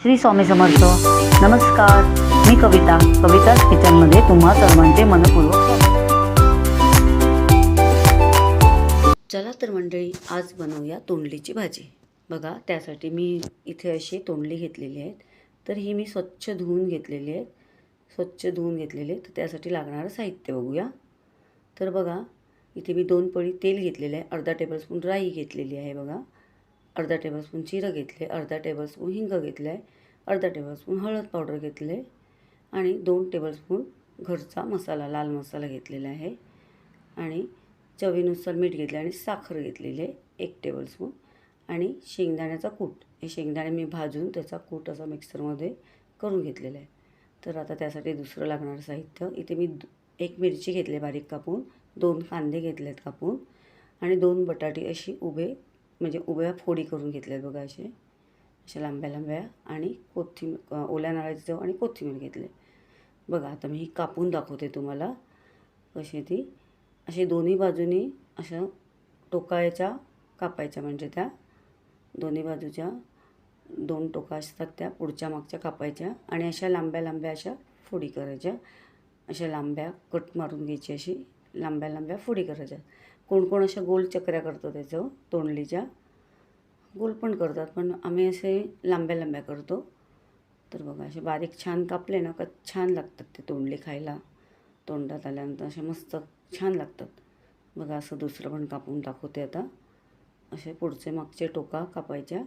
श्री स्वामी समर्थ. नमस्कार. मी कविता. कविताच किचनमध्ये तुम्हा सर्वांचे मनपूर्वक चला तर मंडळी आज बनवूया तोंडलीची भाजी. बघा त्यासाठी मी इथे अशी तोंडली घेतलेली आहेत. तर ही मी स्वच्छ धुवून घेतलेली आहेत. स्वच्छ धुवून घेतलेली तर त्यासाठी लागणारं साहित्य बघूया. तर बघा इथे मी दोन पळी तेल घेतलेलं आहे. अर्धा टेबलस्पून राई घेतलेली आहे बघा. अर्धा टेबलस्पून जिरं घेतले अर्धा टेबलस्पून हिंग घेतलं आहे अर्धा टेबलस्पून हळद पावडर घेतले आणि दोन टेबलस्पून घरचा मसाला लाल मसाला घेतलेला आहे. आणि चवीनुसार मीठ घेतलं आणि साखर घेतलेली आहे एक टेबलस्पून आणि शेंगदाण्याचा कूट हे शेंगदाणे मी भाजून त्याचा कूट असा मिक्सरमध्ये करून घेतलेला आहे. तर आता त्यासाठी दुसरं लागणारं साहित्य इथे मी दु- एक मिरची घेतली बारीक कापून दोन कांदे घेतलेत कापून आणि दोन बटाटे अशी उभे म्हणजे उभ्या फोडी करून घेतल्यात बघा असे. अशा लांब्या लांब्या आणि कोथिंबीर ओल्या नारळाची चव आणि कोथिंबीर घेतले बघा आता मी ही कापून दाखवते तुम्हाला. कशी ती? अशी दोन्ही बाजूनी अशा टोकायच्या कापायच्या म्हणजे त्या दोन्ही बाजूच्या दोन टोका असतात त्या पुढच्या मागच्या कापायच्या आणि अशा लांब्या लांब्या अशा फोडी करायच्या. अशा लांब्या कट मारून घ्यायची अशी लांब्या लांब्या फोडी करायच्या. कोण कोण अशा गोल चकऱ्या करतो त्याचं तोंडलीच्या गोल पण करतात पण आम्ही असे लांब्या लांब्या करतो. तर बघा असे बारीक छान कापले ना का छान लागतात ते तोंडली खायला. तोंडात आल्यानंतर असे मस्त छान लागतात. बघा असं दुसरं पण कापून दाखवते आता. असे पुढचे मागचे टोका कापायच्या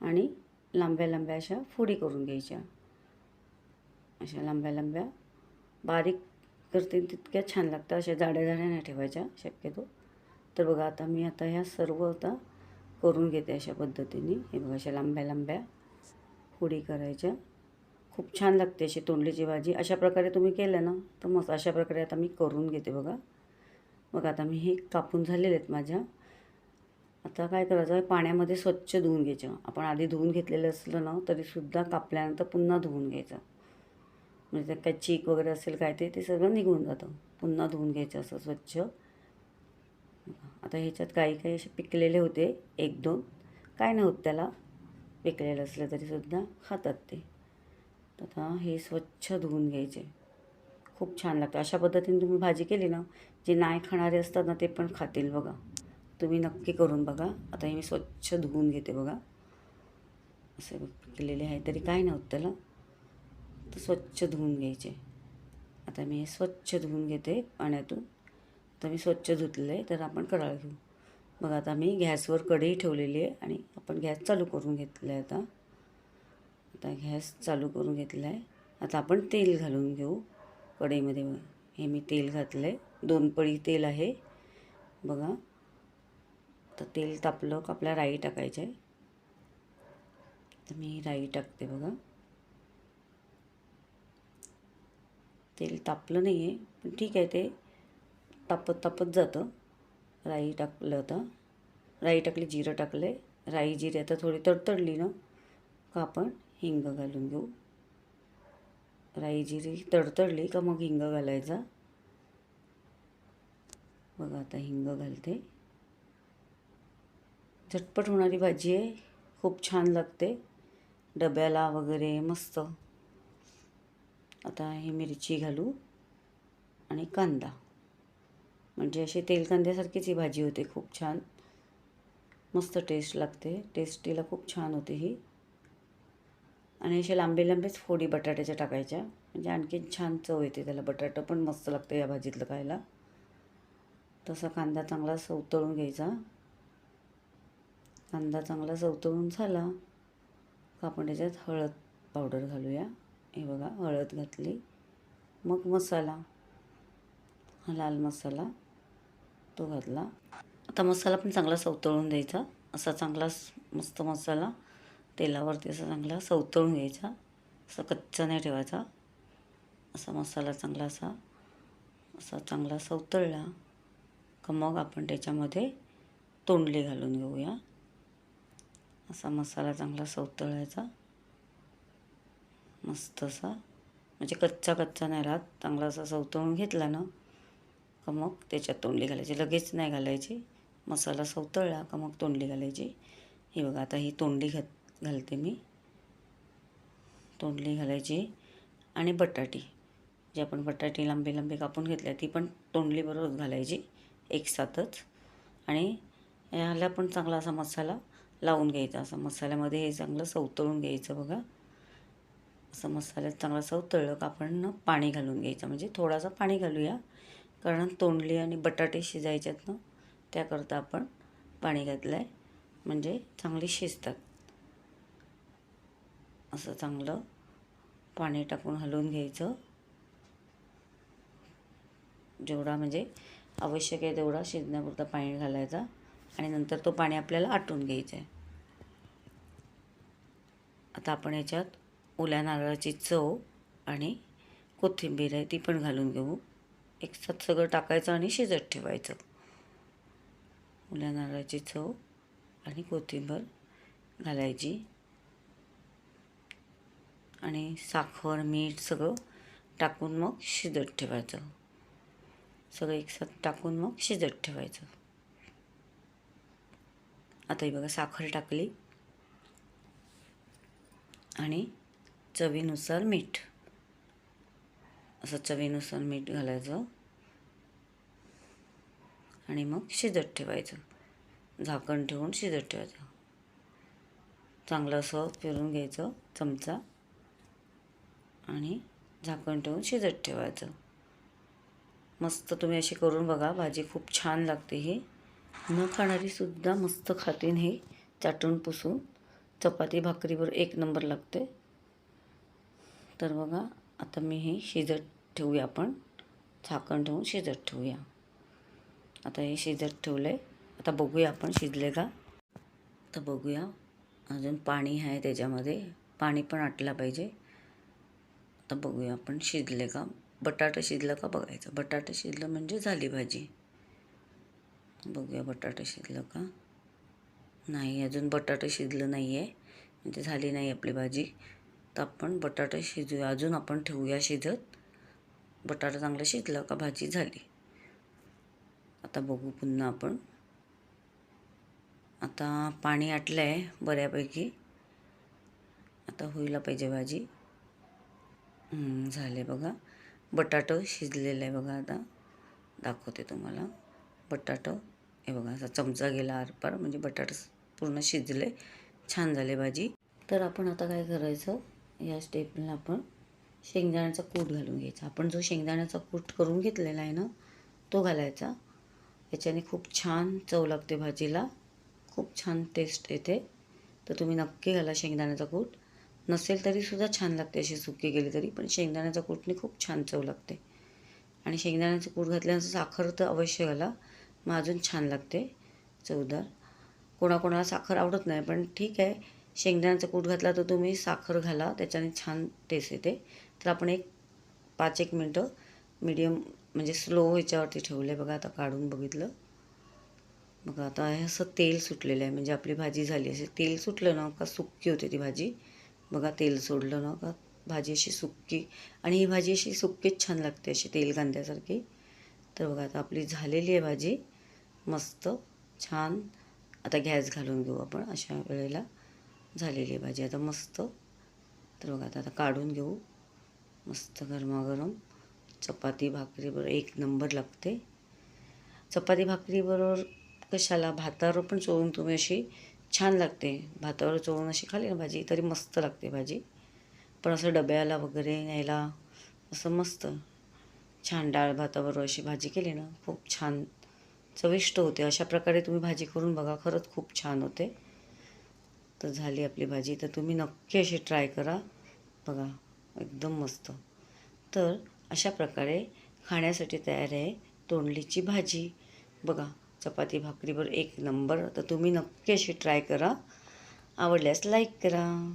आणि लांब्या लांब्या अशा फोडी करून घ्यायच्या. अशा लांब्या लांब्या बारीक करते तितक्या छान लागतात. अशा जाड्या जाड्या नाही ठेवायच्या शक्यतो. तर बघा आता मी आता ह्या सर्व आता करून घेते अशा पद्धतीने. हे बघा अशा लांब्या लांब्या पुडी करायच्या. खूप छान लागते अशी तोंडलीची भाजी. अशा प्रकारे तुम्ही केलं ना तर मस्त अशा प्रकारे आता मी करून घेते बघा. बघा आता मी हे कापून झालेले आहेत माझ्या. आता काय करायचं आहे? पाण्यामध्ये स्वच्छ धुवून घ्यायचं. आपण आधी धुवून घेतलेलं असलं ना तरीसुद्धा कापल्यानंतर पुन्हा धुवून घ्यायचं. म्हणजे काय चीक वगैरे असेल काय ते ते सगळं निघून जातं. पुन्हा धुवून घ्यायचं असं स्वच्छ. आता ह्याच्यात काही काही असे पिकलेले होते एक दोन. काय नाही होत त्याला. पिकलेलं असलं तरीसुद्धा खातात ते. तर आता हे स्वच्छ धुवून घ्यायचे. खूप छान लागतं. अशा पद्धतीने तुम्ही भाजी केली ना जे नाही खाणारे असतात ना ते पण खातील बघा. तुम्ही नक्की करून बघा. आता हे मी स्वच्छ धुवून घेते बघा. असे पिकलेले आहे तरी काय नव्हतं त्याला. तर स्वच्छ धुवून घ्यायचे. आता मी हे स्वच्छ धुवून घेते पाण्यातून. आता मी स्वच्छ धुतलेलं आहे तर आपण कडाळ घेऊ. बघा आता मी गॅसवर कढई ठेवलेली आहे आणि आपण गॅस चालू करून घेतलं आहे आता. आता गॅस चालू करून घेतला आहे आता आपण तेल घालून घेऊ कढईमध्ये. हे मी तेल घातलं आहे दोन पळी तेल आहे. बघा. तर तेल तापलं का आपल्या राई टाकायचं आहे. तर मी राई टाकते बघा. तेल तापलं नाही आहे पण ठीक आहे ते. तापत तापत जातं. राई टाकलं आता. राई टाकली जिरं टाकले. राई जिरे आता थोडी तडतडली ना. का आपण? हिंग घालून घेऊ. राई जिरी तडतडली का मग हिंग घालायचा? बघा आता हिंग घालते. झटपट होणारी भाजी आहे. खूप छान लागते. डब्याला वगैरे मस्त. आता ही मिरची घालू आणि कांदा. म्हणजे अशी तेलकांद्यासारखीच ही भाजी होते खूप छान. मस्त टेस्ट लागते. टेस्टीला खूप छान होते ही. आणि असे लांबे लांबेच फोडी बटाट्याच्या टाकायच्या. म्हणजे आणखीन छान चव येते त्याला. बटाटा पण मस्त लागतं या भाजीतलं खायला. तसा कांदा चांगला सवतळून घ्यायचा. कांदा चांगला सवतळून झाला का आपण त्याच्यात हळद पावडर घालूया. हे बघा हळद घातली. मग मसाला हा लाल मसाला. तो घातला. आता मसाला पण चांगला सवतळून द्यायचा. असा चांगला मस्त मसाला. तेलावरती असा चांगला सवतळून घ्यायचा. असा कच्चा नाही ठेवायचा. असा मसाला चांगला असा असा चांगला सवतळला का मग आपण त्याच्यामध्ये तोंडले घालून घेऊया. असा मसाला चांगला सवतळायचा. मस्त असा म्हणजे कच्चा कच्चा नाही राहत. चांगला असा सवतळून घेतला ना का मग त्याच्यात तोंडली घालायची. लगेच नाही घालायची. मसाला सवतळला का मग तोंडली घालायची. ही बघा आता ही तोंडली घात घालते मी. तोंडली घालायची आणि बटाटी. जी आपण बटाटी लांबी लांबी कापून घेतल्या ती पण तोंडलीबरोबर घालायची. एकसाथच आणि ह्याला पण चांगला असा मसाला लावून घ्यायचा. असा मसाल्यामध्ये हे चांगलं सवतळून घ्यायचं बघा. असं मसाल्यात चांगलं सवतळलं का आपण पाणी घालून घ्यायचं. म्हणजे थोडासा पाणी घालूया. कारण तोंडली आणि बटाटे शिजायच्यात ना त्याकरता आपण पाणी घातलं आहे म्हणजे चांगली शिजतात. असं चांगलं पाणी टाकून हलवून घ्यायचं. जेवढा म्हणजे आवश्यक आहे तेवढा शिजण्यापुरता पाणी घालायचा आणि नंतर तो पाणी आपल्याला आटून घ्यायचं आहे. आता आपण याच्यात ओल्या नारळाची चव आणि कोथिंबीर आहे ती पण घालून घेऊ. एकसाथ सगळं टाकायचं आणि शिजत ठेवायचं. ओल्या नारळाची चव आणि कोथिंबर घालायची. आणि साखर मीठ सगळं टाकून मग शिजत ठेवायचं. सगळं एकसाथ टाकून मग शिजत ठेवायचं. आता ही बघा साखर टाकली. आणि चवीनुसार मीठ. असं चवीनुसार मीठ घालायचं. आणि मग शिजत ठेवायचं. झाकण ठेवून शिजत ठेवायचं. चांगलं असं फिरून घ्यायचं चमचा. आणि झाकण ठेवून शिजत ठेवायचं. मस्त तुम्ही अशी करून बघा भाजी खूप छान लागते ही. न खाणारीसुद्धा मस्त खातीन हे. चाटून पुसून. चपाती भाकरीवर एक नंबर लागते. तर बघा आता मी हे शिजत ठेवूया आपण. झाकण ठेवून शिजत ठेवूया. आता हे शिजत ठेवलं आहे आता बघूया आपण शिजले का. आता बघूया. अजून पाणी आहे त्याच्यामध्ये. पाणी पण आटलं पाहिजे. आता बघूया आपण शिजले का. बटाटा शिजलं का बघायचं. बटाटा शिजलं म्हणजे झाली भाजी. बघूया बटाटा शिजलं का. नाही अजून बटाटा शिजलं नाही आहे म्हणजे झाली नाही आपली भाजी. तर आपण बटाटा शिजूया अजून आपण ठेवूया शिजत. बटाटा चांगलं शिजलं का भाजी झाली? आता बघू पुन्हा आपण. आता पाणी आटलं आहे बऱ्यापैकी. आता होईला पाहिजे भाजी. झाले बघा. बटाटं शिजलेलं आहे बघा आता. दाखवते तुम्हाला. बटाटं. हे बघा असा चमचा गेला आरपार. म्हणजे बटाटे पूर्ण शिजले. छान झाले भाजी. तर आपण आता काय करायचं? या स्टेपला आपण शेंगदाण्याचा कूट घालून घ्यायचा. आपण जो शेंगदाण्याचा कूट करून घेतलेला आहे ना तो घालायचा. याच्याने खूप छान चव लागते भाजीला. खूप छान टेस्ट येते. तर तुम्ही नक्की घाला शेंगदाण्याचा कूट. नसेल तरीसुद्धा छान लागते अशी सुकी गेली तरी पण शेंगदाण्याचा कूटने खूप छान चव लागते. आणि शेंगदाण्याचं कूट घातल्यानंतर साखर तर अवश्य घाला. मग अजून छान लागते चवदार. कोणाकोणाला साखर आवडत नाही पण ठीक आहे. शेंगदाण्याचा कूट घातला तर तुम्ही साखर घाला त्याच्याने छान टेस्ट येते. तर आपण एक पाच एक मिनटं मीडियम म्हणजे स्लो ह्याच्यावरती ठेवलं आहे बघा आता काढून बघितलं. बघा आता हे असं तेल सुटलेलं आहे म्हणजे आपली भाजी झाली असे तेल सुटलं ना का सुक्की होते ती भाजी. बघा तेल सोडलं ना का भाजी अशी सुक्की. आणि ही भाजी अशी सुक्कीच छान लागते अशी तेल कांद्यासारखी. तर बघा आता आपली झालेली आहे भाजी. मस्त छान. आता गॅस घालून घेऊ आपण अशा वेळेला. झालेली आहे भाजी. आता मस्त. तर बघा आता आता काढून घेऊ. मस्त गरमागरम. चपाती भाकरीबरोबर एक नंबर लागते. चपाती भाकरीबरोबर कशाला? भातावर पण चोळून तुम्ही अशी छान लागते. भातावर चोळून अशी खाली ना भाजी तरी मस्त लागते भाजी. पण असं डब्याला वगैरे न्यायला असं मस्त. छान डाळ भाताबरोबर अशी भाजी केली ना खूप छान चविष्ट होते. अशा प्रकारे तुम्ही भाजी करून बघा खरंच खूप छान होते. तर झाली आपली भाजी. तर तुम्ही नक्की अशी ट्राय करा. बघा एकदम मस्त. तर अशा प्रकारे खाण्यासाठी तयार आहे तोंडलीची भाजी. बघा चपाती भाकरीवर एक नंबर तर तुम्ही नक्की अशी ट्राय करा. आवडल्यास लाईक करा.